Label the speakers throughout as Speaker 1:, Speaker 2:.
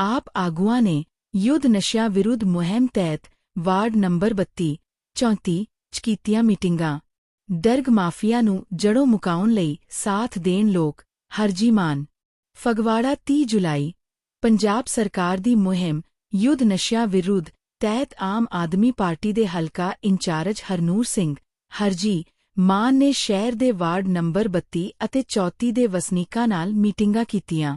Speaker 1: ਆਪ ਆਗੂਆਂ ਨੇ ਯੁੱਧ ਨਸ਼ਿਆਂ ਵਿਰੁੱਧ ਮੁਹਿੰਮ ਤਹਿਤ ਵਾਰਡ ਨੰਬਰ 32 34 ਚ ਕੀਤੀਆਂ ਮੀਟਿੰਗਾਂ। ਡਰਗ ਮਾਫੀਆ ਨੂੰ ਜੜੋਂ ਮੁਕਾਉਣ ਲਈ ਸਾਥ ਦੇਣ ਲੋਕ ਹਰਜੀ ਮਾਨ ਫਗਵਾੜਾ 30 ਜੁਲਾਈ, ਪੰਜਾਬ ਸਰਕਾਰ ਦੀ ਮੁਹਿੰਮ ਯੁੱਧ ਨਸ਼ਿਆਂ ਵਿਰੁੱਧ ਤਹਿਤ ਆਮ ਆਦਮੀ ਪਾਰਟੀ ਦੇ ਹਲਕਾ ਇੰਚਾਰਜ ਹਰਨੂਰ ਸਿੰਘ ਹਰਜੀ ਮਾਨ ਨੇ ਸ਼ਹਿਰ ਦੇ ਵਾਰਡ ਨੰਬਰ 32 ਅਤੇ 34 ਦੇ ਵਸਨੀਕਾਂ ਨਾਲ ਮੀਟਿੰਗਾਂ ਕੀਤੀਆਂ।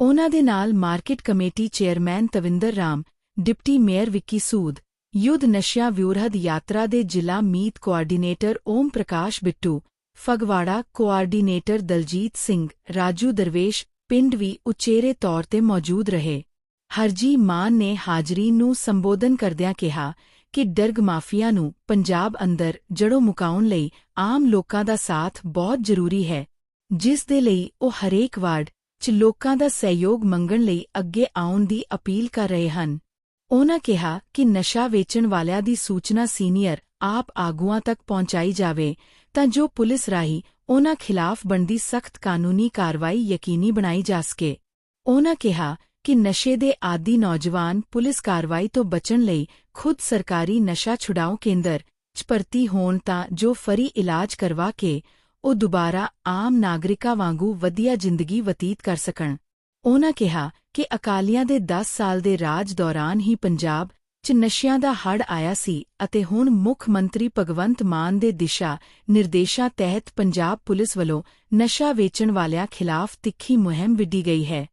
Speaker 1: ਉਨ੍ਹਾਂ ਦੇ ਨਾਲ market committee chairman Tavinder Ram, deputy mayor Vicky Sood, ਯੁੱਧ ਨਸ਼ਿਆਂ ਵਿਉਰਹਦ ਯਾਤਰਾ ਦੇ ਜ਼ਿਲ੍ਹਾ ਮੀਤ ਕੋਆਰਡੀਨੇਟਰ ਓਮ ਪ੍ਰਕਾਸ਼ ਬਿੱਟੂ, ਫਗਵਾੜਾ ਕੋਆਰਡੀਨੇਟਰ ਦਲਜੀਤ ਸਿੰਘ, ਰਾਜੂ ਦਰਵੇਸ਼, ਪਿੰਡ ਵੀ ਉਚੇਰੇ ਤੌਰ ਤੇ ਮੌਜੂਦ ਰਹੇ। ਹਰਜੀ ਮਾਨ ਨੇ ਹਾਜ਼ਰੀਨ ਨੂੰ ਸੰਬੋਧਨ ਕਰਦਿਆਂ ਕਿਹਾ ਕਿ ਡਰਗ ਮਾਫੀਆ ਨੂੰ ਪੰਜਾਬ ਅੰਦਰ ਜੜੋਂ ਮੁਕਾਉਣ ਲਈ ਆਮ ਲੋਕਾਂ ਦਾ ਸਾਥ ਬਹੁਤ ਜ਼ਰੂਰੀ ਹੈ, ਜਿਸ ਦੇ ਲਈ ਉਹ ਹਰੇਕ ਵਾਰਡ 'ਚ ਲੋਕਾਂ ਦਾ ਸਹਿਯੋਗ ਮੰਗਣ ਲਈ ਅੱਗੇ ਆਉਣ ਦੀ ਅਪੀਲ ਕਰ ਰਹੇ ਹਨ। ਉਨ੍ਹਾਂ ਕਿਹਾ ਕਿ ਨਸ਼ਾ ਵੇਚਣ ਵਾਲਿਆਂ ਦੀ ਸੂਚਨਾ ਸੀਨੀਅਰ ਆਪ ਆਗੂਆਂ ਤੱਕ ਪਹੁੰਚਾਈ ਜਾਵੇ, ਤਾਂ ਜੋ ਪੁਲਿਸ ਰਾਹੀਂ ਉਨ੍ਹਾਂ ਖਿਲਾਫ ਬਣਦੀ ਸਖਤ ਕਾਨੂੰਨੀ ਕਾਰਵਾਈ ਯਕੀਨੀ ਬਣਾਈ ਜਾ ਸਕੇ। ਉਨ੍ਹਾਂ ਕਿਹਾ ਕਿ ਨਸ਼ੇ ਦੇ ਆਦੀ ਨੌਜਵਾਨ ਪੁਲਿਸ ਕਾਰਵਾਈ ਤੋਂ ਬਚਣ ਲਈ ਖੁਦ ਸਰਕਾਰੀ ਨਸ਼ਾ ਛੁਡਾਓ ਕੇਂਦਰ 'ਚ ਭਰਤੀ ਹੋਣ ਤਾਂ ਜੋ ਫਰੀ ਇਲਾਜ ਕਰਵਾ ਕੇ ਉਹ ਦੁਬਾਰਾ ਆਮ ਨਾਗਰਿਕਾਂ ਵਾਂਗੂ ਵਧੀਆ ਜ਼ਿੰਦਗੀ ਬਤੀਤ ਕਰ ਸਕਣ। ਉਨ੍ਹਾਂ ਕਿਹਾ ਕਿ ਅਕਾਲੀਆਂ ਦੇ 10 ਸਾਲ ਦੇ ਰਾਜ ਦੌਰਾਨ ਹੀ ਪੰਜਾਬ 'ਚ ਨਸ਼ਿਆਂ ਦਾ ਹੜ੍ਹ ਆਇਆ ਸੀ ਅਤੇ ਹੁਣ ਮੁੱਖ ਮੰਤਰੀ ਭਗਵੰਤ ਮਾਨ ਦੇ ਦਿਸ਼ਾ ਨਿਰਦੇਸ਼ਾਂ ਤਹਿਤ ਪੰਜਾਬ ਪੁਲਿਸ ਵੱਲੋਂ ਨਸ਼ਾ ਵੇਚਣ ਵਾਲਿਆਂ ਖਿਲਾਫ ਤਿੱਖੀ ਮੁਹਿੰਮ ਵਿੱਢੀ ਗਈ ਹੈ।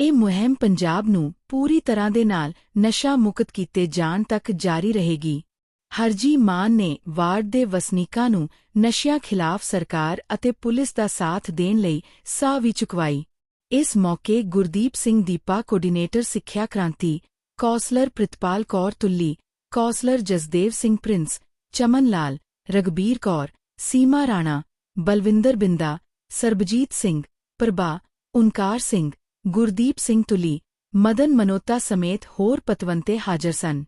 Speaker 1: ਇਹ ਮੁਹਿੰਮ ਪੰਜਾਬ ਨੂੰ ਪੂਰੀ ਤਰ੍ਹਾਂ ਦੇ ਨਾਲ ਨਸ਼ਾ ਮੁਕਤ ਕੀਤੇ ਜਾਣ ਤੱਕ ਜਾਰੀ ਰਹੇਗੀ। ਹਰਜੀ ਮਾਨ ਨੇ ਵਾਰਡ ਦੇ ਵਸਨੀਕਾਂ ਨੂੰ ਨਸ਼ਿਆਂ ਖਿਲਾਫ ਸਰਕਾਰ ਅਤੇ ਪੁਲਿਸ ਦਾ ਸਾਥ ਦੇਣ ਲਈ ਸਾਹ ਵੀ ਚੁਕਵਾਈ। ਇਸ ਮੌਕੇ Gurdeep Singh Deepa, coordinator Sikhiya Kranti, councillor Pritpal Kaur Tulli, councillor Jasdev Singh Prince, Chaman Lal Ragbir Kaur, Seema Rana, Balwinder Binda, Sarabjit Singh, Prabha Onkar Singh, Gurdeep Singh Tuli, Madan Manota ਸਮੇਤ ਹੋਰ ਪਤਵੰਤੇ ਹਾਜ਼ਰ ਸਨ।